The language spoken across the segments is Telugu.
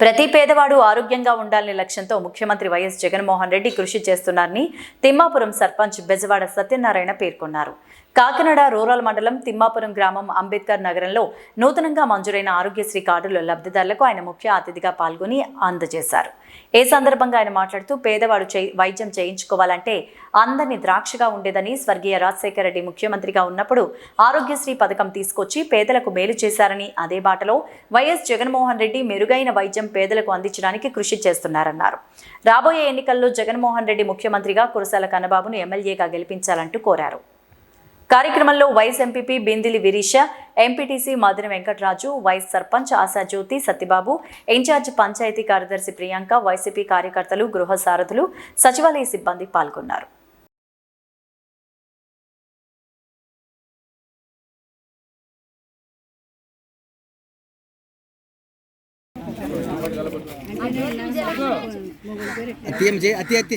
ప్రతి పేదవాడు ఆరోగ్యంగా ఉండాలనే లక్ష్యంతో ముఖ్యమంత్రి వైఎస్ జగన్మోహన్ రెడ్డి కృషి చేస్తున్నారని తిమ్మాపురం సర్పంచ్ బెజవాడ సత్యనారాయణ పేర్కొన్నారు. కాకినాడ రూరల్ మండలం తిమ్మాపురం గ్రామం అంబేద్కర్ నగరంలో నూతనంగా మంజూరైన ఆరోగ్యశ్రీ కార్డుల లబ్ధిదారులకు ఆయన ముఖ్య అతిథిగా పాల్గొని అందజేశారు. ఏ సందర్భంగా ఆయన మాట్లాడుతూ పేదవాడు చే- వైద్యం చేయించుకోవాలంటే అందరినీ ద్రాక్షగా ఉండేదని స్వర్గీయ రాజశేఖర రెడ్డి ముఖ్యమంత్రిగా ఉన్నప్పుడు ఆరోగ్యశ్రీ పథకం తీసుకొచ్చి పేదలకు మేలు చేశారని అదే బాటలో వైఎస్ జగన్మోహన్ రెడ్డి మెరుగైన వైద్యం పేదలకు అందించడానికి కృషి చేస్తున్నారన్నారు. రాబోయే ఎన్నికల్లో జగన్మోహన్ రెడ్డి ముఖ్యమంత్రిగా కురసాల కన్నబాబును ఎమ్మెల్యేగా గెలిపించాలంటూ కోరారు. కార్యక్రమంలో vice MPP Bindili Virisha MPTC Madhura Venkataraju vice sarpanch Ashajyothi Satyababu incharge panchayat కార్యదర్శి ప్రియాంక వైసీపీ కార్యకర్తలు గృహ సారథులు సచివాలయ సిబ్బంది పాల్గొన్నారు. అతి అతి అతి.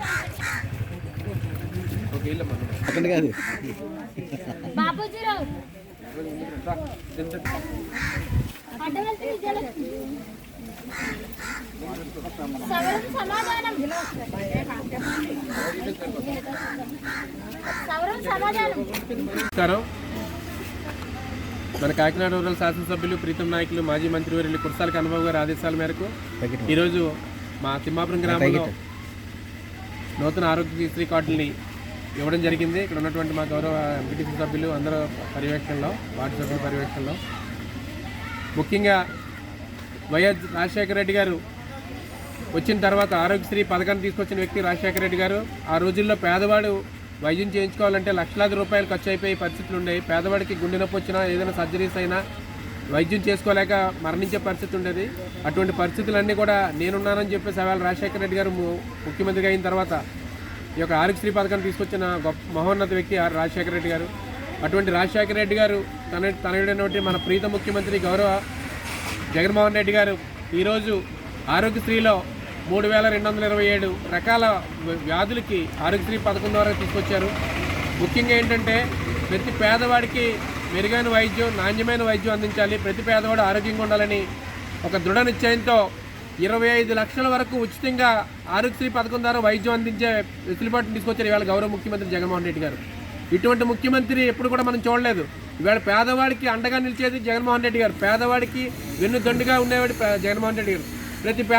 అక్కడ కాదు బాబుజీరావు సమాధానం సమాధానం మన కాకినాడ రూరల్ శాసనసభ్యులు ప్రీతం నాయకులు మాజీ మంత్రివర్యులు కుర్సాల కన్నబాబు గారి ఆదేశాల మేరకు ఈరోజు మా తిమ్మాపురం గ్రామంలో నూతన ఆరోగ్యశ్రీ కార్డుల్ని ఇవ్వడం జరిగింది. ఇక్కడ ఉన్నటువంటి మా గౌరవ ఎంపీటీసీ సభ్యులు అందరూ పర్యవేక్షణలో వార్డు సభ్యుల పర్యవేక్షణలో. ముఖ్యంగా వైఎస్ రాజశేఖర రెడ్డి గారు వచ్చిన తర్వాత ఆరోగ్యశ్రీ పథకాన్ని తీసుకొచ్చిన వ్యక్తి రాజశేఖర రెడ్డి గారు. ఆ రోజుల్లో పేదవాడు వైద్యం చేయించుకోవాలంటే లక్షలాది రూపాయలు ఖర్చు అయిపోయే పరిస్థితులు ఉండేవి. పేదవాడికి గుండె నొప్పి వచ్చినా ఏదైనా సర్జరీస్ అయినా వైద్యం చేసుకోలేక మరణించే పరిస్థితి ఉండేది. అటువంటి పరిస్థితులన్నీ కూడా నేనున్నానని చెప్పేసి ఆవేళ రాజశేఖర రెడ్డి గారు ము- ముఖ్యమంత్రిగా అయిన తర్వాత ఈ యొక్క ఆరోగ్యశ్రీ పథకాన్ని తీసుకొచ్చిన గొప్ప మహోన్నత వ్యక్తి ఆర్ రాజశేఖర రెడ్డి గారు. అటువంటి రాజశేఖర రెడ్డి గారు తన తనయుడైనటువంటి మన ప్రీత ముఖ్యమంత్రి గౌరవ జగన్మోహన్ రెడ్డి గారు ఈరోజు ఆరోగ్యశ్రీలో మూడు వేల రెండు వందల ఇరవై ఏడు రకాల వ్యాధులకి ఆరోగ్యశ్రీ పథకం ద్వారా తీసుకొచ్చారు. ముఖ్యంగా ఏంటంటే ప్రతి పేదవాడికి మెరుగైన వైద్యం నాణ్యమైన వైద్యం అందించాలి. ప్రతి పేదవాడు ఆరోగ్యంగా ఉండాలని ఒక దృఢ నిశ్చయంతో ఇరవై ఐదు లక్షల వరకు ఉచితంగా ఆరోగ్యశ్రీ పథకం ద్వారా వైద్యం అందించే వెసులుబాటును తీసుకొచ్చారు ఇవాళ గౌరవ ముఖ్యమంత్రి జగన్మోహన్ రెడ్డి గారు. ఇటువంటి ముఖ్యమంత్రి ఎప్పుడు కూడా మనం చూడలేదు. ఇవాళ పేదవాడికి అండగా నిలిచేది జగన్మోహన్ రెడ్డి గారు. పేదవాడికి వెన్నుదండుగా ఉండేవాడు జగన్మోహన్ రెడ్డి గారు. ప్రతి